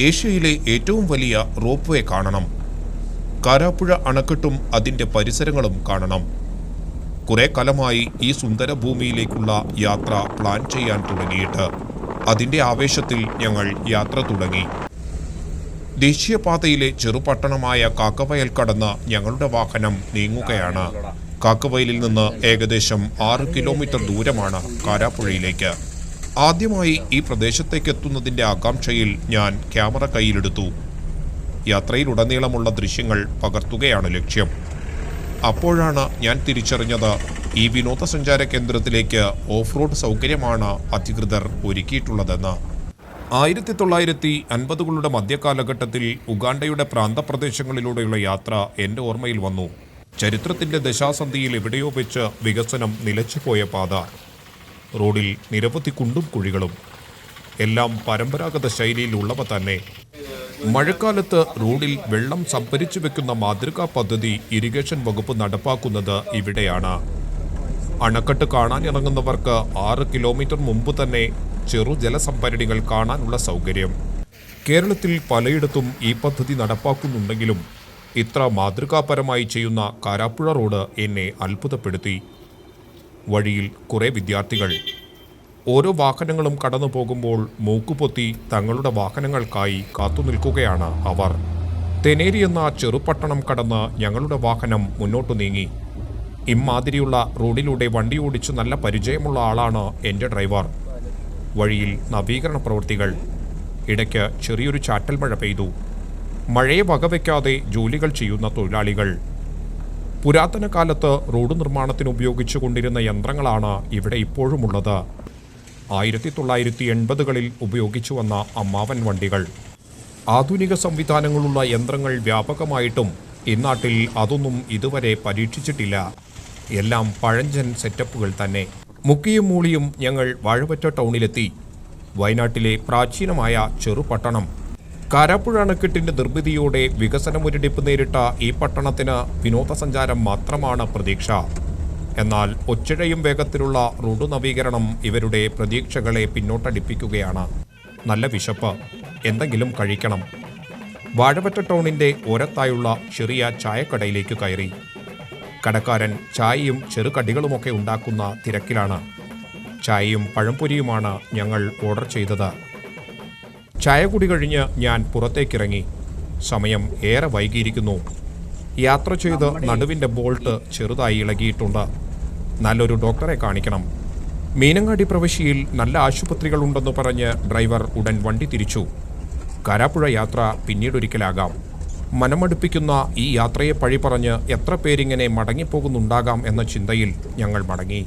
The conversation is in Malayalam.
ഏഷ്യയിലെ ഏറ്റവും വലിയ റോപ്പ് വേ കാണണം. കാരാപ്പുഴ അണക്കെട്ടും അതിന്റെ പരിസരങ്ങളും കാണണം. കുറെ കാലമായി ഈ സുന്ദര ഭൂമിയിലേക്കുള്ള യാത്ര പ്ലാൻ ചെയ്യാൻ തുടങ്ങിയിട്ട് അതിന്റെ ആവേശത്തിൽ ഞങ്ങൾ യാത്ര തുടങ്ങി. ദേശീയപാതയിലെ ചെറുപട്ടണമായ കാക്കവയൽ കടന്ന് ഞങ്ങളുടെ വാഹനം നീങ്ങുകയാണ്. കാക്കവയലിൽ നിന്ന് ഏകദേശം ആറ് കിലോമീറ്റർ ദൂരമാണ് കാരാപ്പുഴയിലേക്ക്. ആദ്യമായി ഈ പ്രദേശത്തേക്ക് എത്തുന്നതിന്റെ ആകാംക്ഷയിൽ ഞാൻ ക്യാമറ കയ്യിലെടുത്തു. യാത്രയിലുടനീളമുള്ള ദൃശ്യങ്ങൾ പകർത്തുകയാണ് ലക്ഷ്യം. അപ്പോഴാണ് ഞാൻ തിരിച്ചറിഞ്ഞത് ഈ വിനോദസഞ്ചാര കേന്ദ്രത്തിലേക്ക് ഓഫ് റോഡ് സൗകര്യമാണ് അധികൃതർ ഒരുക്കിയിട്ടുള്ളതെന്ന്. ആയിരത്തി തൊള്ളായിരത്തി അൻപതുകളുടെ മധ്യകാലഘട്ടത്തിൽ ഉഗാണ്ടയുടെ പ്രാന്തപ്രദേശങ്ങളിലൂടെയുള്ള യാത്ര എന്റെ ഓർമ്മയിൽ വന്നു. ചരിത്രത്തിന്റെ ദശാസന്ധിയിൽ എവിടെയോ വെച്ച് വികസനം നിലച്ചുപോയ പാത. റോഡിൽ നിരവധി കുണ്ടും കുഴികളും. എല്ലാം പരമ്പരാഗത ശൈലിയിലുള്ളവ തന്നെ. മഴക്കാലത്ത് റോഡിൽ വെള്ളം സംഭരിച്ചു വെക്കുന്ന മാതൃകാ പദ്ധതി ഇറിഗേഷൻ വകുപ്പ് നടപ്പാക്കുന്നത് ഇവിടെയാണ്. അണക്കെട്ട് കാണാനിറങ്ങുന്നവർക്ക് ആറ് കിലോമീറ്റർ മുമ്പ് തന്നെ ചെറു ജലസംഭരണികൾ കാണാനുള്ള സൗകര്യം. കേരളത്തിൽ പലയിടത്തും ഈ പദ്ധതി നടപ്പാക്കുന്നുണ്ടെങ്കിലും ഇത്ര മാതൃകാപരമായി ചെയ്യുന്ന കാരാപ്പുഴ റോഡ് എന്നെ അത്ഭുതപ്പെടുത്തി. വഴിയിൽ കുറേ വിദ്യാർത്ഥികൾ. ഓരോ വാഹനങ്ങളും കടന്നു പോകുമ്പോൾ മൂക്കുപൊത്തി തങ്ങളുടെ വാഹനങ്ങൾക്കായി കാത്തുനിൽക്കുകയാണ് അവർ. തെനേരി എന്ന ചെറുപട്ടണം കടന്ന് ഞങ്ങളുടെ വാഹനം മുന്നോട്ട് നീങ്ങി. ഇമ്മാതിരിയുള്ള റോഡിലൂടെ വണ്ടി ഓടിച്ചു നല്ല പരിചയമുള്ള ആളാണ് എന്റെ ഡ്രൈവർ. വഴിയിൽ നവീകരണ പ്രവൃത്തികൾ. ഇടയ്ക്ക് ചെറിയൊരു ചാറ്റൽ മഴ പെയ്തു. മഴയെ വകവയ്ക്കാതെ ജോലികൾ ചെയ്യുന്ന തൊഴിലാളികൾ. പുരാതന കാലത്ത് റോഡ് നിർമ്മാണത്തിന് ഉപയോഗിച്ചു കൊണ്ടിരുന്ന യന്ത്രങ്ങളാണ് ഇവിടെ ഇപ്പോഴുമുള്ളത്. ആയിരത്തി തൊള്ളായിരത്തി എൺപതുകളിൽ ഉപയോഗിച്ചു വന്ന അമ്മാവൻ വണ്ടികൾ. ആധുനിക സംവിധാനങ്ങളുള്ള യന്ത്രങ്ങൾ വ്യാപകമായിട്ടും ഇന്നാട്ടിൽ അതൊന്നും ഇതുവരെ പരീക്ഷിച്ചിട്ടില്ല. എല്ലാം പഴഞ്ചൻ സെറ്റപ്പുകൾ തന്നെ. മുക്കിയും മൂളിയും ഞങ്ങൾ വാഴവറ്റ ടൗണിലെത്തി. വയനാട്ടിലെ പ്രാചീനമായ ചെറുപട്ടണം കാരാപ്പുഴ അണക്കെട്ടിന്റെ നിർമ്മിതിയോടെ വികസനമൊരിടിപ്പ് നേരിട്ട ഈ പട്ടണത്തിന് വിനോദസഞ്ചാരം മാത്രമാണ് പ്രതീക്ഷ. എന്നാൽ ഒച്ചിഴയും വേഗത്തിലുള്ള റോഡ് നവീകരണം ഇവരുടെ പ്രതീക്ഷകളെ പിന്നോട്ടടിപ്പിക്കുകയാണ്. നല്ല വിശപ്പ്. എന്തെങ്കിലും കഴിക്കണം. വാഴവറ്റ ടൗണിന്റെ ഓരത്തായുള്ള ചെറിയ ചായക്കടയിലേക്ക് കയറി. കടക്കാരൻ ചായയും ചെറുകടികളുമൊക്കെ ഉണ്ടാക്കുന്ന തിരക്കിലാണ്. ചായയും പഴംപൊരിയുമാണ് ഞങ്ങൾ ഓർഡർ ചെയ്തത്. ചായ കുടി കഴിഞ്ഞ് ഞാൻ പുറത്തേക്കിറങ്ങി. സമയം ഏറെ വൈകിയിരിക്കുന്നു. യാത്ര ചെയ്ത് നടുവിന്റെ ബോൾട്ട് ചെറുതായി ഇളകിയിട്ടുണ്ട്. നല്ലൊരു ഡോക്ടറെ കാണിക്കണം. മീനങ്ങാടി പ്രവിശ്യയിൽ നല്ല ആശുപത്രികളുണ്ടെന്ന് പറഞ്ഞ് ഡ്രൈവർ ഉടൻ വണ്ടി തിരിച്ചു. കരാപ്പുഴ യാത്ര പിന്നീടൊരിക്കലാകാം. മനമടുപ്പിക്കുന്ന ഈ യാത്രയെ പഴി പറഞ്ഞ് എത്ര പേരിങ്ങനെ മടങ്ങിപ്പോകുന്നുണ്ടാകാം എന്ന ചിന്തയിൽ ഞങ്ങൾ മടങ്ങി.